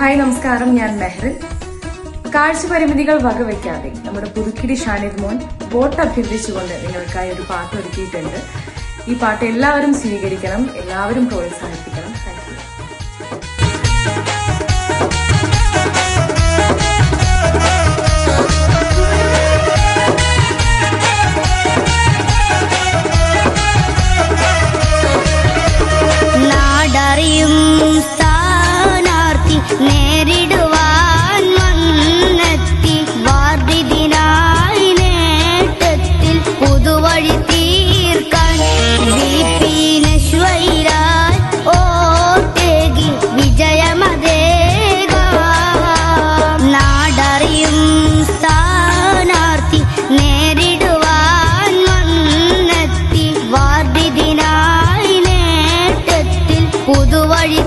Hi നമസ്കാരം. ഞാൻ മെഹ്റിൻ. കാഴ്ച പരിമിതികൾ വകവയ്ക്കാതെ നമ്മുടെ പുതുക്കിടി ഷാനിദ് മോൻ വോട്ട് അഭ്യർത്ഥിച്ചുകൊണ്ട് നിങ്ങൾക്കായി ഒരു പാട്ട് ഒരുക്കിയിട്ടുണ്ട് ഈ പാട്ട് എല്ലാവരും സ്വീകരിക്കണം എല്ലാവരും പ്രോത്സാഹിപ്പിക്കണം. താങ്ക് പുതുവഴി തീർക്കാൻ വി പി നശ്വൈരാജ് ഓട്ടേകി വിജയമതേക നാടറിയും പുതുവഴി